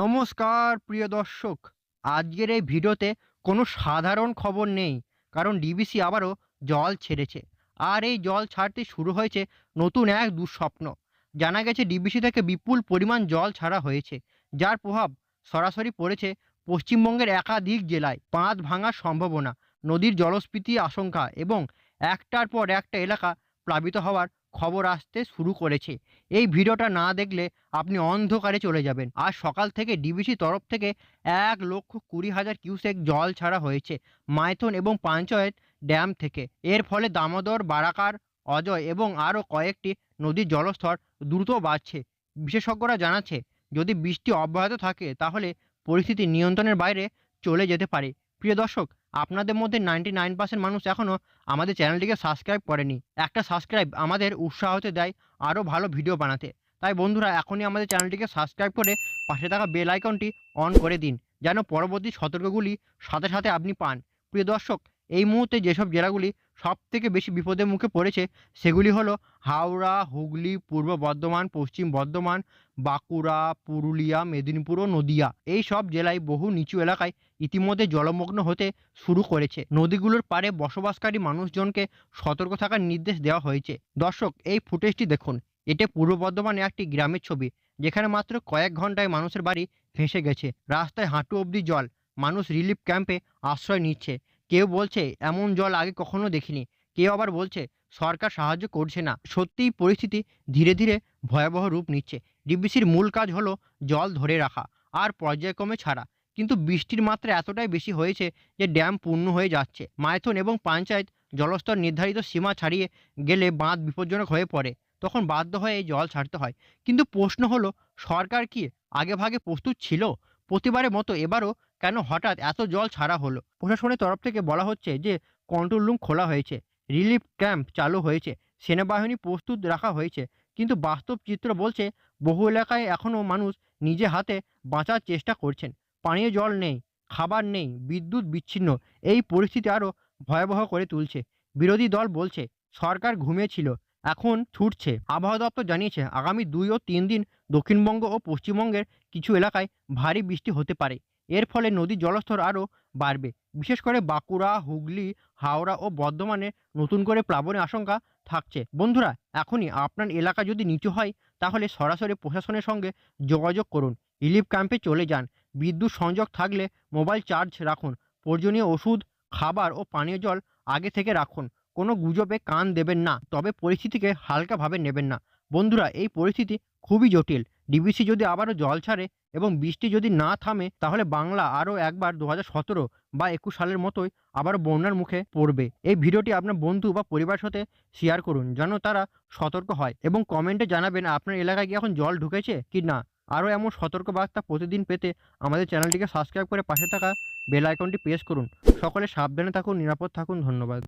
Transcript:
নমস্কার, প্রিয় দর্শক। আজকের এই ভিডিওতে কোনো সাধারণ খবর নেই, কারণ ডিবিসি আবারও জল ছেড়েছে। আর এই জল ছাড়তে শুরু হয়েছে নতুন এক দুঃস্বপ্ন। জানা গেছে ডিবিসি থেকে বিপুল পরিমাণ জল ছাড়া হয়েছে, যার প্রভাব সরাসরি পড়েছে পশ্চিমবঙ্গের একাধিক জেলায়। বাঁধ ভাঙার সম্ভাবনা, নদীর জলস্ফীতি আশঙ্কা এবং একটার পর একটা এলাকা প্লাবিত হওয়ার খবর আসতে শুরু করেছে। এই ভিডিওটা না দেখলে আপনি অন্ধকারে চলে যাবেন। আর সকাল থেকে ডিবিসি তরফ থেকে এক লক্ষ কুড়ি হাজার কিউসেক জল ছাড়া হয়েছে মাইথন এবং পঞ্চায়েত ড্যাম থেকে। এর ফলে দামোদর, বারাকার, অজয় এবং আরও কয়েকটি নদীর জলস্তর দ্রুত বাড়ছে। বিশেষজ্ঞরা জানাচ্ছে, যদি বৃষ্টি অব্যাহত থাকে তাহলে পরিস্থিতি নিয়ন্ত্রণের বাইরে চলে যেতে পারে। প্রিয় দর্শক আপনাদের মধ্যে নাইনটি নাইন পার্সেন্ট মানুষ এখনও আমাদের চ্যানেলটিকে সাবস্ক্রাইব করেনি। একটা সাবস্ক্রাইব আমাদের উৎসাহতে দেয়, আরও ভালো ভিডিও বানাতে। তাই বন্ধুরা, এখনই আমাদের চ্যানেলটিকে সাবস্ক্রাইব করে পাশে থাকা বেল আইকনটি অন করে দিন, যেন পরবর্তী সতর্কগুলি সাথে সাথে আপনি পান। প্রিয় দর্শক এই মুহূর্তে যেসব জেলাগুলি সব থেকে বেশি বিপদের মুখে পড়েছে, সেগুলি হলো হাওড়া, হুগলি, পূর্ব বর্ধমান, পশ্চিম বর্ধমান, বাঁকুড়া, পুরুলিয়া, মেদিনীপুর ও নদিয়া। এই সব জেলায় বহু নিচু এলাকায় ইতিমধ্যে জলমগ্ন হতে শুরু করেছে। নদীগুলোর পাড়ে বসবাসকারী মানুষজনকে সতর্ক থাকার নির্দেশ দেওয়া হয়েছে। দর্শক, এই ফুটেজটি দেখুন। এটা পূর্ব বর্ধমানে একটি গ্রামের ছবি, যেখানে মাত্র কয়েক ঘন্টায় মানুষের বাড়ি ভেসে গেছে। রাস্তায় হাঁটু অবধি জল। মানুষ রিলিফ ক্যাম্পে আশ্রয় নিচ্ছে। কেউ বলছে, এমন জল আগে কখনো দেখিনি। কেউ আবার বলছে, সরকার সাহায্য করছে না। সত্যিই পরিস্থিতি ধীরে ধীরে ভয়াবহ রূপ নিচ্ছে। ডিবিসির মূল কাজ হলো জল ধরে রাখা, আর পর্যায়ক্রমে ছাড়া। কিন্তু বৃষ্টির মাত্রা এতটাই বেশি হয়েছে যে ড্যাম পূর্ণ হয়ে যাচ্ছে। মাইথন এবং পঞ্চায়েত জলস্তর নির্ধারিত সীমা ছাড়িয়ে গেলে বাঁধ বিপজ্জনক হয়ে পড়ে। তখন বাধ্য হয়ে এই জল ছাড়তে হয়। কিন্তু প্রশ্ন হলো, সরকার কি আগেভাগে প্রস্তুত ছিল? প্রতিবারের মতো এবারও কেন হঠাৎ এত জল ছাড়া হলো? প্রশাসনের তরফ থেকে বলা হচ্ছে যে কন্ট্রোল রুম খোলা হয়েছে রিলিফ ক্যাম্প চালু হয়েছে, সেনাবাহিনী প্রস্তুত রাখা হয়েছে, কিন্তু বাস্তব চিত্র বলছে, বহু এলাকায় এখনও মানুষ নিজে হাতে বাঁচার চেষ্টা করছেন। পানীয় জল নেই, খাবার নেই, বিদ্যুৎ বিচ্ছিন্ন, এই পরিস্থিতি আরও ভয়াবহ করে তুলছে। বিরোধী দল বলছে, সরকার ঘুমিয়েছিল, এখন ছুটছে। আবহাওয়া দপ্তর জানিয়েছে, আগামী দুই ও তিন দিন দক্ষিণবঙ্গ ও পশ্চিমবঙ্গের কিছু এলাকায় ভারী বৃষ্টি হতে পারে। এর ফলে নদীর জলস্তর আরও বাড়বে। বিশেষ করে বাঁকুড়া, হুগলি, হাওড়া ও বর্ধমানে নতুন করে প্লাবনের আশঙ্কা থাকছে। বন্ধুরা, এখনই আপনার এলাকা যদি নিচু হয়, তাহলে সরাসরি প্রশাসনের সঙ্গে যোগাযোগ করুন। রিলিফ ক্যাম্পে চলে যান। বিদ্যুৎ সংযোগ থাকলে মোবাইল চার্জ রাখুন। প্রয়োজনীয় ওষুধ, খাবার ও পানীয় জল আগে থেকে রাখুন। কোনো গুজবে কান দেবেন না, তবে পরিস্থিতিকে হালকাভাবে নেবেন না। বন্ধুরা, এই পরিস্থিতি খুবই জটিল। ডিবিসি যদি আবারও জল ছাড়ে এবং বৃষ্টি যদি না থামে, তাহলে বাংলা আরও একবার দু হাজার সতেরো বা একুশ সালের মতোই আবার বন্যার মুখে পড়বে। এই ভিডিওটি আপনার বন্ধু বা পরিবার সাথে শেয়ার করুন, যেন তারা সতর্ক হয় এবং কমেন্টে জানাবেন, আপনার এলাকায় কি এখন জল ঢুকেছে কি না? আরও এমন সতর্কবার্তা প্রতিদিন পেতে আমাদের চ্যানেলটিকে সাবস্ক্রাইব করে পাশে থাকা বেল আইকনটি প্রেস করুন। সকলে সাবধানে থাকুন, নিরাপদ থাকুন, ধন্যবাদ।